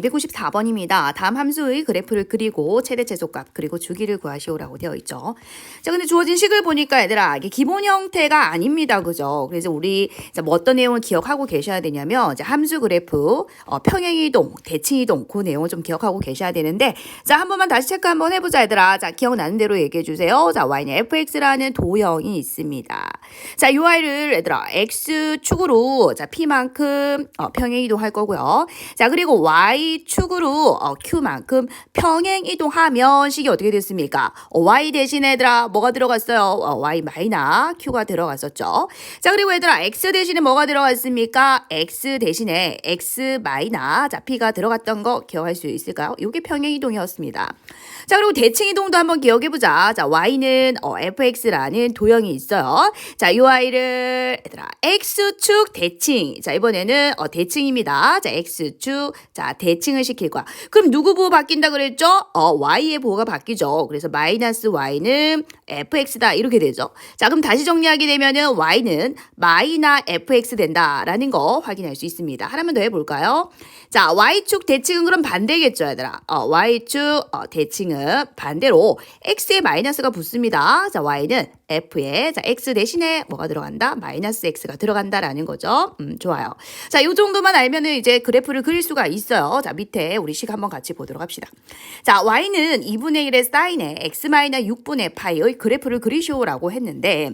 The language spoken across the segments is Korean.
294번입니다. 다음 함수의 그래프를 그리고 최대 최소값 그리고 주기를 구하시오라고 되어 있죠. 자, 근데 주어진 식을 보니까 얘들아 이게 기본 형태가 아닙니다. 그죠? 그래서 우리 뭐 어떤 내용을 기억하고 계셔야 되냐면 이제 함수 그래프, 어, 평행 이동, 대칭 이동 그 내용을 좀 기억하고 계셔야 되는데 자, 한 번만 다시 체크 한번 해보자 얘들아. 자, 기억나는 대로 얘기해 주세요. 자, y는 fx라는 도형이 있습니다. 자, 요 y를 얘들아 x축으로 자, p만큼 어, 평행 이동 할 거고요. 자, 그리고 y 축으로 어, q만큼 평행 이동하면 식이 어떻게 됐습니까? 어, y 대신 얘들아 뭐가 들어갔어요? 어, y 마이너 q가 들어갔었죠. 자, 그리고 얘들아 x 대신에 뭐가 들어갔습니까? x 대신에 x 마이너 자, p가 들어갔던 거 기억할 수 있을까요? 이게 평행 이동이었습니다. 자, 그리고 대칭 이동도 한번 기억해 보자. 자, y는 어, fx라는 도형이 있어요. 자, 이 y를 얘들아 x축 대칭. 자, 이번에는 어, 대칭입니다. 자, x축. 자, 대칭 을 시킬 거야. 그럼 누구 보호 바뀐다 그랬죠? 어, y의 보호가 바뀌죠. 그래서 마이너스 y는 fx다 이렇게 되죠. 자, 그럼 다시 정리하게 되면은 y는 마이너 fx 된다라는 거 확인할 수 있습니다. 하나만 더 해볼까요? 자, y축 대칭은 그럼 반대겠죠, 얘들아. 어, y축 어, 대칭은 반대로 x에 마이너스가 붙습니다. 자, y는 f에 자, x 대신에 뭐가 들어간다? 마이너스 x가 들어간다라는 거죠. 음, 좋아요. 자, 요 정도만 알면은 이제 그래프를 그릴 수가 있어요. 자, 밑에 우리 식 한번 같이 보도록 합시다. 자, y는 2분의 1의 사인에 x 마이너 6분의 파이의 그래프를 그리시오라고 했는데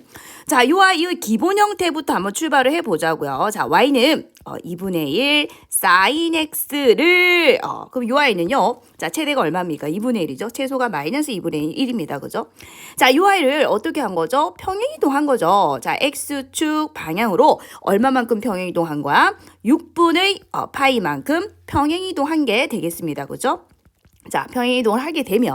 자, 요 아이의 기본 형태부터 한번 출발을 해 보자고요. 자, y는 어, 2분의 1 사인 x를 어, 그럼 요 아이는요. 자, 최대가 얼마입니까? 2분의 1이죠. 최소가 마이너스 2분의 1입니다. 그죠? 자, 요 아이를 어떻게 한 거죠? 평행 이동한 거죠. 자, x축 방향으로 얼마만큼 평행 이동한 거야? 6분의 어, 파이만큼 평행 이동한 게 되겠습니다. 그죠? 자, 평행 이동을 하게 되면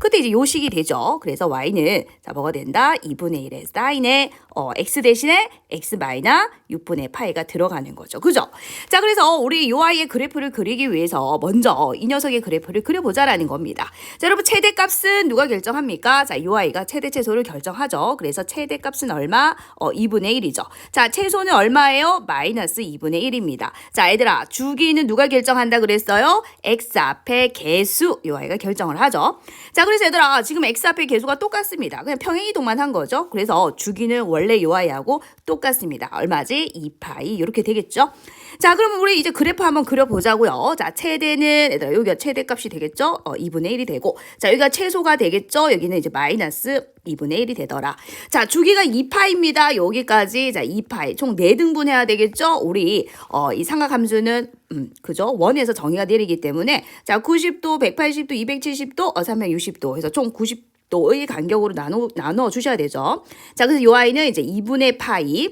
그때 이제 요식이 되죠. 그래서 y는 자 뭐가 된다? 2분의 1의 사인에 어, x 대신에 x 마이너 6분의 파이가 들어가는 거죠. 그죠? 자, 그래서 우리 요 아이의 그래프를 그리기 위해서 먼저 이 녀석의 그래프를 그려보자라는 겁니다. 자, 여러분 최대값은 누가 결정합니까? 자, 요 아이가 최대 최소를 결정하죠. 그래서 최대값은 얼마? 어, 2분의 1이죠. 자, 최소는 얼마예요? 마이너스 2분의 1입니다. 자, 얘들아 주기는 누가 결정한다 그랬어요? x 앞에 개수 요 아이가 결정을 하죠. 자, 그래서 얘들아 지금 x 앞에 개수가 똑같습니다. 그냥 평행 이동만 한 거죠. 그래서 주기는 원래 요 아이하고 똑같습니다. 얼마지? 2파이 이렇게 되겠죠. 자, 그럼 우리 이제 그래프 한번 그려보자고요. 자, 최대는 얘들아 여기가 최대값이 되겠죠? 어, 2분의 1이 되고 자, 여기가 최소가 되겠죠? 여기는 이제 마이너스 2분의 1이 되더라. 자, 주기가 2파입니다. 여기까지 자, 2파이 총 4등분 해야 되겠죠? 우리 어, 이 삼각함수는 음, 그죠? 원에서 정의가 내리기 때문에 자, 90도, 180도, 270도, 어, 360도 해서 총 90 도의 간격으로 나눠 나눠 주셔야 되죠. 자, 그래서 요 아이는 이제 2분의 파이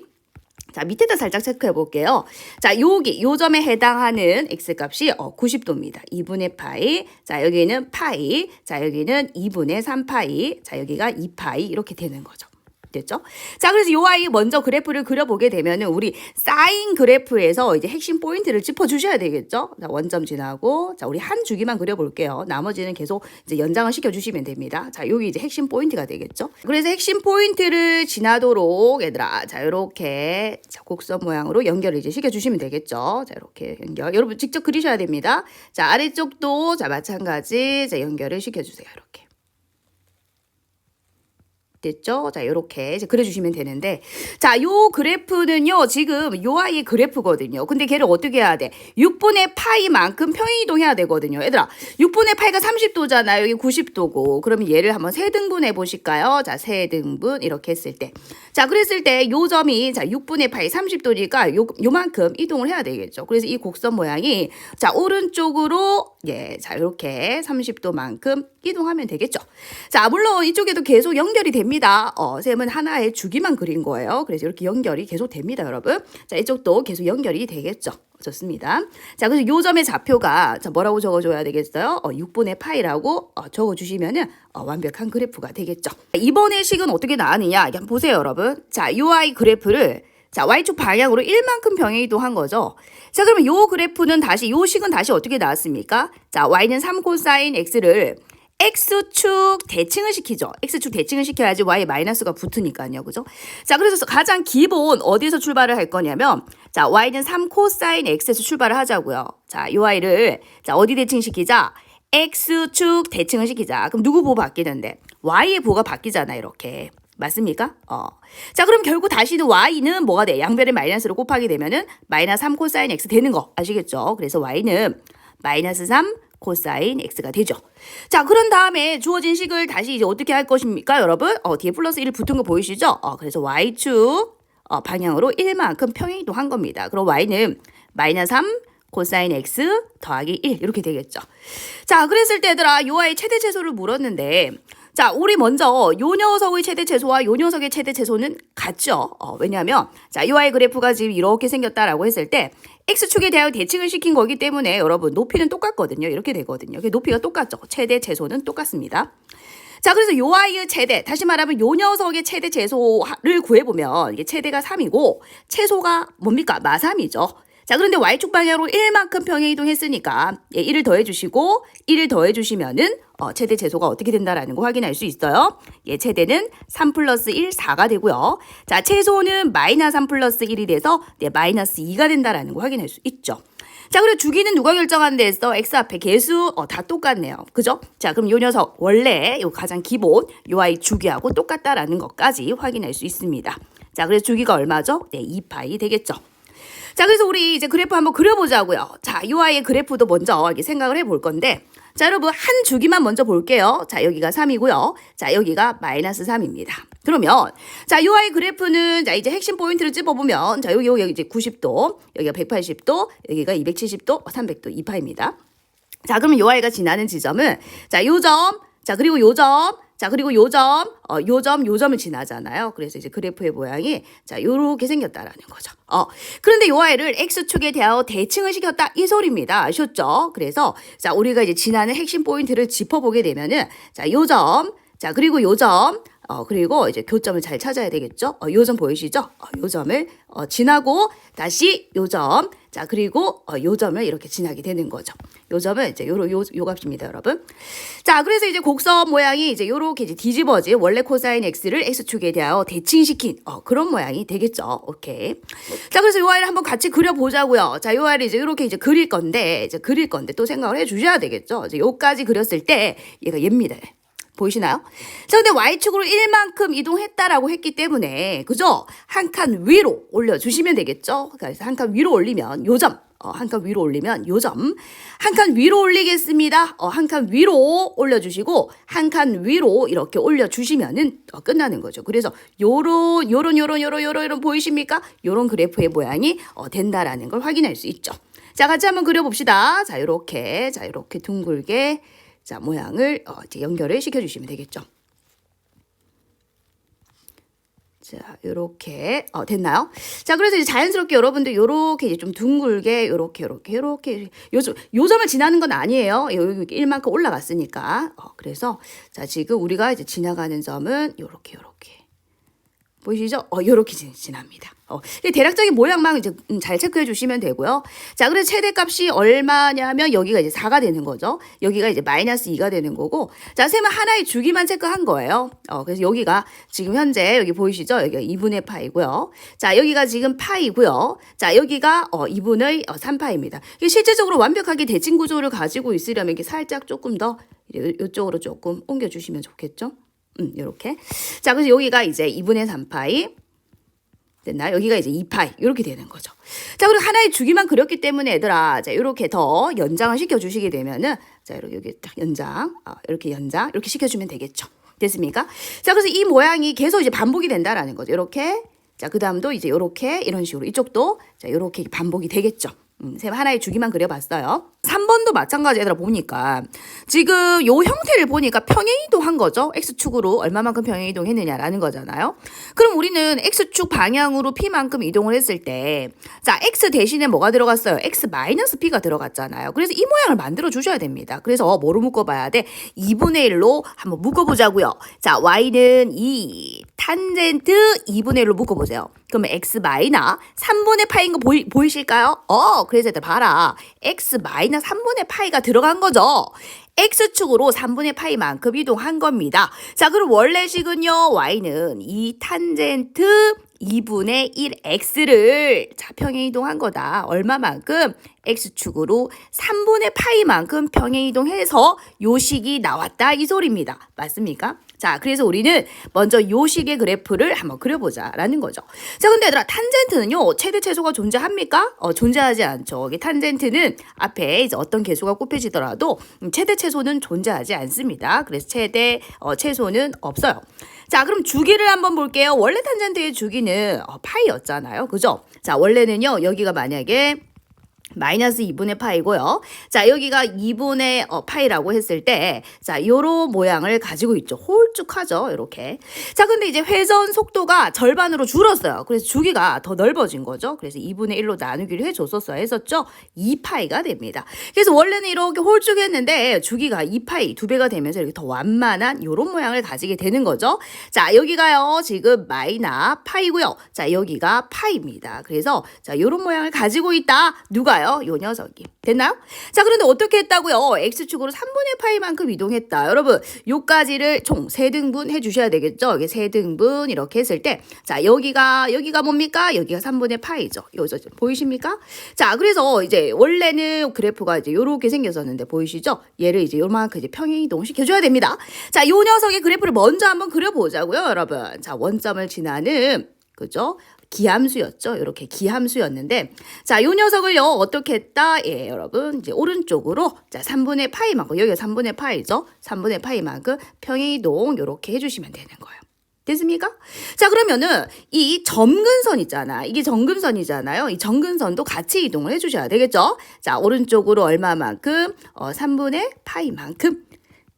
자, 밑에다 살짝 체크해 볼게요. 자, 여기, 요 점에 해당하는 x 값이 어, 90도입니다. 2분의 파이. 자, 여기는 파이. 자, 여기는 2분의 3파이. 자, 여기가 2파이. 이렇게 되는 거죠. 됐죠? 자, 그래서 요 아이 먼저 그래프를 그려보게 되면은 우리 사인 그래프에서 이제 핵심 포인트를 짚어주셔야 되겠죠? 자, 원점 지나고, 자, 우리 한 주기만 그려볼게요. 나머지는 계속 이제 연장을 시켜주시면 됩니다. 자, 여기 이제 핵심 포인트가 되겠죠? 그래서 핵심 포인트를 지나도록 얘들아, 자, 요렇게 자, 곡선 모양으로 연결을 이제 시켜주시면 되겠죠? 자, 이렇게 연결. 여러분 직접 그리셔야 됩니다. 자, 아래쪽도 자, 마찬가지 자, 연결을 시켜주세요. 이렇게. 됐죠? 자, 요렇게 이제 그려주시면 되는데. 자, 요 그래프는요, 지금 요 아이의 그래프거든요. 근데 걔를 어떻게 해야 돼? 6분의 파이만큼 평행이동해야 되거든요. 얘들아, 6분의 파이가 30도잖아요. 여기 90도고. 그러면 얘를 한번 세등분 해 보실까요? 자, 세등분 이렇게 했을 때. 자, 그랬을 때 요 점이 자, 6분의 파이 30도니까 요, 요만큼 이동을 해야 되겠죠. 그래서 이 곡선 모양이 자, 오른쪽으로 예, 자, 요렇게 30도만큼 이동하면 되겠죠. 자, 물론 이쪽에도 계속 연결이 됩니다. 어, 쌤은 하나의 주기만 그린 거예요. 그래서 이렇게 연결이 계속 됩니다, 여러분. 자, 이쪽도 계속 연결이 되겠죠. 좋습니다. 자, 그래서 요 점의 좌표가 자, 뭐라고 적어줘야 되겠어요? 어, 6분의 파이라고 어, 적어주시면은 어, 완벽한 그래프가 되겠죠. 이번의 식은 어떻게 나왔느냐? 한번 보세요, 여러분. 자, 요 아이 그래프를 자, Y축 방향으로 1만큼 병행 이동한 거죠. 자, 그러면 요 그래프는 다시, 요 식은 다시 어떻게 나왔습니까? 자, Y는 3 코사인 X를 x축 대칭을 시키죠. x축 대칭을 시켜야지 y 마이너스가 붙으니까요. 그죠? 자, 그래서 가장 기본 어디서 출발을 할 거냐면 자, y는 3 코사인 x에서 출발을 하자고요. 자, 이 y를 자, 어디 대칭시키자? x축 대칭을 시키자. 그럼 누구 보고 바뀌는데? y의 보가 바뀌잖아, 이렇게. 맞습니까? 어. 자, 그럼 결국 다시는 y는 뭐가 돼? 양변의 마이너스로 곱하게 되면은 마이너스 3 코사인 x 되는 거 아시겠죠? 그래서 y는 마이너스 3 코사인 x가 되죠. 자, 그런 다음에 주어진 식을 다시 이제 어떻게 할 것입니까, 여러분? 어, 뒤에 플러스 1 붙은 거 보이시죠? 어, 그래서 y축 어, 방향으로 1만큼 평행이동한 겁니다. 그럼 y는 마이너스 3 코사인 x 더하기 1 이렇게 되겠죠. 자, 그랬을 때 얘들아 요 아이 최대 최소를 물었는데 자, 우리 먼저 요 녀석의 최대 최소와 요 녀석의 최대 최소는 같죠. 어, 왜냐하면 자, 요 아이 그래프가 지금 이렇게 생겼다라고 했을 때 x축에 대하여 대칭을 시킨 거기 때문에 여러분 높이는 똑같거든요. 이렇게 되거든요. 그 높이가 똑같죠. 최대 최소는 똑같습니다. 자, 그래서 요 아이의 최대, 다시 말하면 요 녀석의 최대 최소를 구해보면 이게 최대가 3이고 최소가 뭡니까? 마3이죠. 자, 그런데 y축 방향으로 1만큼 평행 이동했으니까 예, 1을 더해 주시고 1을 더해 주시면은 어, 최대 최소가 어떻게 된다라는 거 확인할 수 있어요. 예, 최대는 3 플러스 1, 4가 되고요. 자, 최소는 마이너스 3 플러스 1이 돼서 네, 마이너스 2가 된다라는 거 확인할 수 있죠. 자, 그리고 주기는 누가 결정한다 했어? x 앞에 개수 어, 다 똑같네요. 그죠? 자, 그럼 요 녀석 원래 요 가장 기본 요 아이 주기하고 똑같다라는 것까지 확인할 수 있습니다. 자, 그래서 주기가 얼마죠? 네, 2파이 되겠죠. 자, 그래서 우리 이제 그래프 한번 그려보자고요. 자, 요 아이의 그래프도 먼저 이렇게 생각을 해볼 건데, 자, 여러분 한 주기만 먼저 볼게요. 자, 여기가 3이고요. 자, 여기가 마이너스 3입니다. 그러면 자, 요 아이 그래프는 자, 이제 핵심 포인트를 찝어보면 자, 여기 여기 이제 90도, 여기가 180도, 여기가 270도, 300도 2파입니다. 자, 그러면 요 아이가 지나는 지점은 자, 요 점, 자, 그리고 요 점, 자, 그리고 요 점, 어, 요 점, 요 점을 지나잖아요. 그래서 이제 그래프의 모양이 자, 요렇게 생겼다라는 거죠. 어, 그런데 요 아이를 x축에 대하여 대칭을 시켰다 이 소리입니다. 아셨죠? 그래서 자, 우리가 이제 지나는 핵심 포인트를 짚어보게 되면은 자, 요 점, 자, 그리고 요 점, 어, 그리고 이제 교점을 잘 찾아야 되겠죠? 어, 요점 보이시죠? 어, 요 점을 어, 지나고 다시 요 점, 자, 그리고 어, 요 점을 이렇게 지나게 되는 거죠. 요 점은 이제 요로 요, 요 값입니다, 여러분. 자, 그래서 이제 곡선 모양이 이제 요렇게 이제 뒤집어진 원래 코사인 x를 x축에 대하여 대칭시킨 어, 그런 모양이 되겠죠. 오케이. 자, 그래서 요 아이를 한번 같이 그려 보자고요. 자, 요 아이를 이제 이렇게 이제 그릴 건데, 이제 그릴 건데 또 생각을 해 주셔야 되겠죠. 이제 요까지 그렸을 때 얘가 얘입니다. 보이시나요? 자, 근데 Y축으로 1만큼 이동했다라고 했기 때문에, 그죠? 한 칸 위로 올려주시면 되겠죠? 그래서 한 칸 위로 올리면 요 점, 어, 한 칸 위로 올리면 요 점, 한 칸 위로 올리겠습니다. 어, 한 칸 위로 올려주시고, 한 칸 위로 이렇게 올려주시면은 어, 끝나는 거죠. 그래서 요런, 요런, 요런, 요런, 요런, 요런 보이십니까? 요런 그래프의 모양이 어, 된다라는 걸 확인할 수 있죠. 자, 같이 한번 그려봅시다. 자, 요렇게, 자, 요렇게 둥글게, 자, 모양을 어, 이제 연결을 시켜주시면 되겠죠. 자, 요렇게 어, 됐나요? 자, 그래서 이제 자연스럽게 여러분들 요렇게 이제 좀 둥글게 요렇게 요렇게 요렇게 요점 요점을 지나는 건 아니에요. 여기 1만큼 올라갔으니까. 어, 그래서 자, 지금 우리가 이제 지나가는 점은 요렇게 요렇게 보이시죠? 어, 요렇게 지- 지납니다. 어, 이 대략적인 모양만 이제 음, 잘 체크해 주시면 되고요. 자, 그래서 최대 값이 얼마냐면 여기가 이제 4가 되는 거죠. 여기가 이제 마이너스 2가 되는 거고. 자, 셈은 하나의 주기만 체크한 거예요. 어, 그래서 여기가 지금 현재 여기 보이시죠? 여기가 2분의 파이고요. 자, 여기가 지금 파이고요. 자, 여기가 어, 2분의 어, 3파입니다. 이게 실질적으로 완벽하게 대칭 구조를 가지고 있으려면 이게 살짝 조금 더 이쪽으로 조금 옮겨 주시면 좋겠죠? 음, 요렇게. 자, 그래서 여기가 이제 2분의 3파이. 됐나? 여기가 이제 2파이. 이렇게 되는 거죠. 자, 그리고 하나의 주기만 그렸기 때문에 얘들아, 자, 이렇게 더 연장을 시켜주시게 되면은, 자, 이렇게 여기 딱 연장, 어, 이렇게 연장, 이렇게 시켜주면 되겠죠. 됐습니까? 자, 그래서 이 모양이 계속 이제 반복이 된다라는 거죠. 이렇게. 자, 그 다음도 이제 이렇게, 이런 식으로. 이쪽도, 자, 이렇게 반복이 되겠죠. 음, 셈 하나의 주기만 그려봤어요. 3번도 마찬가지 얘들아 보니까 지금 요 형태를 보니까 평행이동한 거죠. X축으로 얼마만큼 평행이동 했느냐라는 거잖아요. 그럼 우리는 X축 방향으로 P만큼 이동을 했을 때 자, X 대신에 뭐가 들어갔어요? X 마이너스 P가 들어갔잖아요. 그래서 이 모양을 만들어 주셔야 됩니다. 그래서 뭐로 묶어봐야 돼? 2분의 1로 한번 묶어보자고요. 자, Y는 2, 탄젠트 2분의 1로 묶어보세요. 그러면 x 마이너 3분의 파인 거 보이, 보이실까요? 어, 그래서 얘들 봐라. x 마이너 3분의 파이가 들어간 거죠. x축으로 3분의 파이만큼 이동한 겁니다. 자, 그럼 원래식은요. y는 이 탄젠트 2분의 1x를 자, 평행 이동한 거다. 얼마만큼? x축으로 3분의 파이만큼 평행 이동해서 요 식이 나왔다. 이 소리입니다. 맞습니까? 자, 그래서 우리는 먼저 요 식의 그래프를 한번 그려보자라는 거죠. 자, 근데 얘들아, 탄젠트는요, 최대 최소가 존재합니까? 어, 존재하지 않죠. 이게 탄젠트는 앞에 이제 어떤 개수가 꼽혀지더라도 음, 최대 최소는 존재하지 않습니다. 그래서 최대 어, 최소는 없어요. 자, 그럼 주기를 한번 볼게요. 원래 탄젠트의 주기는 어, 파이였잖아요. 그죠? 자, 원래는요, 여기가 만약에 마이너스 2분의 파이고요. 자, 여기가 2분의 어, 파이라고 했을 때, 자, 요런 모양을 가지고 있죠. 홀쭉하죠. 이렇게. 자, 근데 이제 회전 속도가 절반으로 줄었어요. 그래서 주기가 더 넓어진 거죠. 그래서 2분의 1로 나누기를 해줬었어야 했었죠. 2파이가 됩니다. 그래서 원래는 이렇게 홀쭉했는데 주기가 2파이, 두 배가 되면서 이렇게 더 완만한 요런 모양을 가지게 되는 거죠. 자, 여기가요. 지금 마이나 파이고요. 자, 여기가 파이입니다. 그래서 자, 요런 모양을 가지고 있다. 누가 요? 요 녀석이. 됐나요? 자, 그런데 어떻게 했다고요? x축으로 3분의 파이만큼 이동했다. 여러분, 요까지를 총 세등분 해주셔야 되겠죠? 이게 세등분 이렇게 했을 때, 자, 여기가, 여기가 뭡니까? 여기가 3분의 파이죠. 요저, 보이십니까? 자, 그래서 이제 원래는 그래프가 이제 요렇게 생겼었는데, 보이시죠? 얘를 이제 요만큼 이제 평행 이동 시켜줘야 됩니다. 자, 요 녀석의 그래프를 먼저 한번 그려보자고요, 여러분. 자, 원점을 지나는, 그죠? 기함수였죠. 이렇게 기함수였는데 자, 요 녀석을요. 어떻게 했다? 예, 여러분. 이제 오른쪽으로 자, 3분의 파이만큼 여기가 3분의 파이죠. 3분의 파이만큼 평행 이동 요렇게 해 주시면 되는 거예요. 됐습니까? 자, 그러면은 이 점근선 있잖아. 이게 정근선이잖아요. 이 정근선도 같이 이동을 해 주셔야 되겠죠? 자, 오른쪽으로 얼마만큼? 어, 3분의 파이만큼.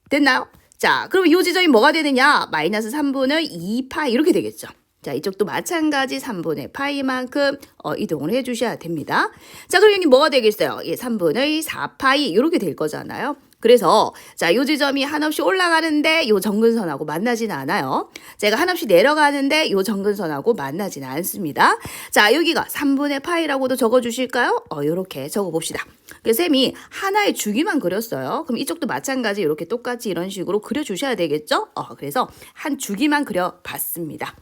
됐나요? 자, 그럼 이 지점이 뭐가 되느냐? 마이너스 3분의 2파이 이렇게 되겠죠. 자, 이쪽도 마찬가지 3분의 파이만큼 어, 이동을 해 주셔야 됩니다. 자, 그럼 여기 뭐가 되겠어요? 예, 3분의 4파이 이렇게 될 거잖아요. 그래서 자, 요 지점이 한없이 올라가는데 요 정근선하고 만나지는 않아요. 제가 한없이 내려가는데 요 정근선하고 만나지는 않습니다. 자, 여기가 3분의 파이라고도 적어 주실까요? 어, 요렇게 적어 봅시다. 그래서 쌤이 하나의 주기만 그렸어요. 그럼 이쪽도 마찬가지 이렇게 똑같이 이런 식으로 그려 주셔야 되겠죠? 어, 그래서 한 주기만 그려 봤습니다.